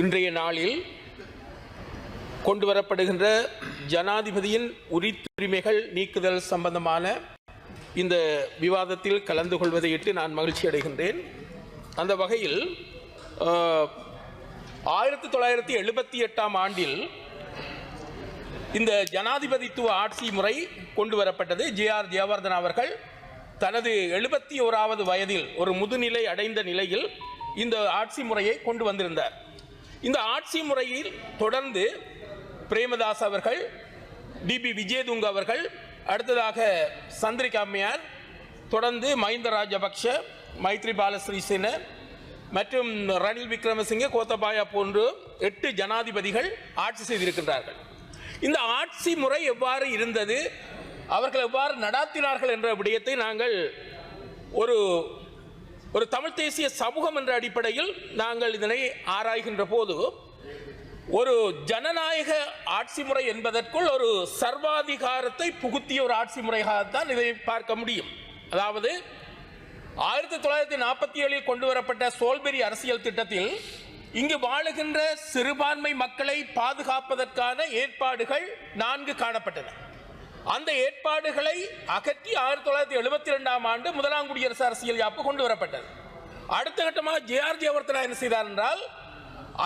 இன்றைய நாளில் கொண்டு வரப்படுகின்ற ஜனாதிபதியின் உரித்துரிமைகள் நீக்குதல் சம்பந்தமான இந்த விவாதத்தில் கலந்து கொள்வதையிட்டு நான் மகிழ்ச்சி அடைகின்றேன். அந்த வகையில் ஆயிரத்தி தொள்ளாயிரத்தி எழுபத்தி எட்டாம் ஆண்டில் இந்த ஜனாதிபதித்துவ ஆட்சி முறை கொண்டு வரப்பட்டது ஜே ஆர் ஜெயவர்தன் அவர்கள் தனது எழுபத்தி ஓராவது வயதில் ஒரு முதுநிலை அடைந்த நிலையில் இந்த ஆட்சி முறையை கொண்டு வந்திருந்தார். இந்த ஆட்சி முறையில் தொடர்ந்து பிரேமதாஸ் அவர்கள் டிபி விஜயதுங்க அவர்கள் அடுத்ததாக சந்திரிகா அம்மையார் தொடர்ந்து மஹிந்த ராஜபக்ஷ மைத்ரிபால ஸ்ரீசேன மற்றும் ரணில் விக்ரமசிங்கே கோத்தபாயா போன்று எட்டு ஜனாதிபதிகள் ஆட்சி செய்திருக்கின்றார்கள். இந்த ஆட்சி முறை எவ்வாறு இருந்தது அவர்கள் எவ்வாறு நடாத்தினார்கள் என்ற விடயத்தை நாங்கள் ஒரு ஒரு தமிழ் தேசிய சமூகம் என்ற அடிப்படையில் நாங்கள் இதனை ஆராய்கின்ற போது ஒரு ஜனநாயக ஆட்சி முறை என்பதற்குள் ஒரு சர்வாதிகாரத்தை புகுத்திய ஒரு ஆட்சி முறையாகத்தான் இதை பார்க்க முடியும். அதாவது ஆயிரத்தி தொள்ளாயிரத்தி நாற்பத்தி ஏழில் கொண்டு வரப்பட்ட சோல்பெரி அரசியல் திட்டத்தில் இங்கு வாழுகின்ற சிறுபான்மை மக்களை பாதுகாப்பதற்கான ஏற்பாடுகள் நான்கு காணப்பட்டன. அந்த ஏற்பாடுகளை அகற்றி ஆயிரத்தி தொள்ளாயிரத்தி எழுபத்தி ரெண்டாம் ஆண்டு முதலாம் குடியரசு அரசியல் யாப்பு கொண்டு வரப்பட்டது. அடுத்த கட்டமாக ஜேஆர் ஜெயவர்த்தனா என்ன செய்தார் என்றால்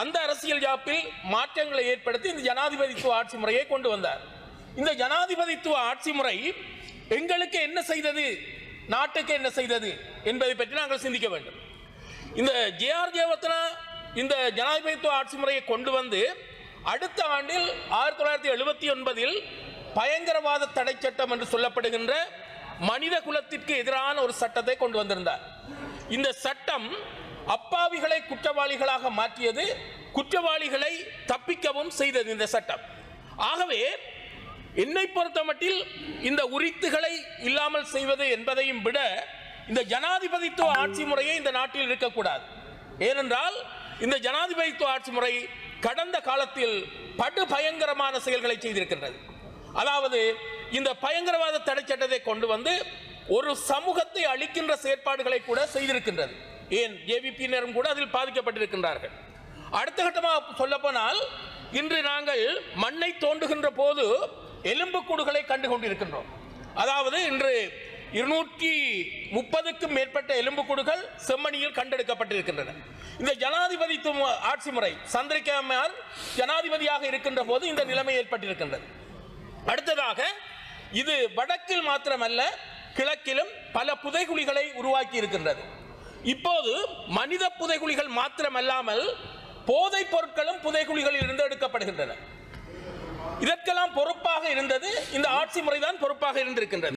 அந்த அரசியல் யாப்பில் மாற்றங்களை ஏற்படுத்தி இந்த ஜனாதிபதித்துவ ஆட்சி முறையை கொண்டு வந்தார். இந்த ஜனாதிபதித்துவ ஆட்சி முறை எங்களுக்கு என்ன செய்தது நாட்டுக்கு என்ன செய்தது என்பதை பற்றி நாங்கள் சிந்திக்க வேண்டும். இந்த ஜேஆர் ஜெயவர்த்தனா இந்த ஜனாதிபதித்துவ ஆட்சி முறையை கொண்டு வந்து அடுத்த ஆண்டில் ஆயிரத்தி தொள்ளாயிரத்தி எழுபத்தி ஒன்பதில் பயங்கரவாத தடை சட்டம் என்று சொல்லப்படுகின்ற மனித குலத்திற்கு எதிரான ஒரு சட்டத்தை கொண்டு வந்திருந்தார். இந்த சட்டம் அப்பாவிகளை குற்றவாளிகளாக மாற்றியது குற்றவாளிகளை தப்பிக்கவும் செய்தது இந்த சட்டம். ஆகவே என்னை பொறுத்தமட்டில் இந்த உரித்துகளை இல்லாமல் செய்வது என்பதையும் விட இந்த ஜனாதிபதித்துவ ஆட்சி முறையே இந்த நாட்டில் இருக்கக்கூடாது. ஏனென்றால் இந்த ஜனாதிபதித்துவ ஆட்சி முறை கடந்த காலத்தில் படு பயங்கரமான செயல்களை செய்திருக்கின்றது. அதாவது இந்த பயங்கரவாத தடை சட்டத்தை கொண்டு வந்து ஒரு சமூகத்தை அழிக்கின்ற செயற்பாடுகளை கூட செய்திருக்கின்றது. ஏன்? ஜேவிபியினரும் கூட அதில் பாதிக்கப்பட்டிருக்கின்றார்கள். அடுத்த கட்டமாக சொல்லப்போனால் இன்று நாங்கள் மண்ணை தோண்டுகின்ற போது எலும்புக்கூடுகளை கண்டு கொண்டிருக்கின்றோம் அதாவது இன்று இருநூற்றி முப்பதுக்கும் மேற்பட்ட எலும்புக்கூடுகள் செம்மணியில் கண்டெடுக்கப்பட்டிருக்கின்றன. இந்த ஜனாதிபதித்துவ ஆட்சி முறை சந்திரிகா ஜனாதிபதியாக இருக்கின்ற போது இந்த நிலைமை ஏற்பட்டிருக்கின்றது. அடுத்ததாக இது வடக்கில் மாத்திரமல்ல கிழக்கிலும் பல புதைகுழிகளை உருவாக்கி இருக்கின்றது இப்போது மனித புதைகுழிகள் மாத்திரமல்லாமல் போதைப் பொருட்களும் புதைகுழிகளில் இருந்து எடுக்கப்படுகின்றன. இதற்கெல்லாம் பொறுப்பாக இருந்தது இந்த ஆட்சி முறைதான் பொறுப்பாக இருந்திருக்கின்றது.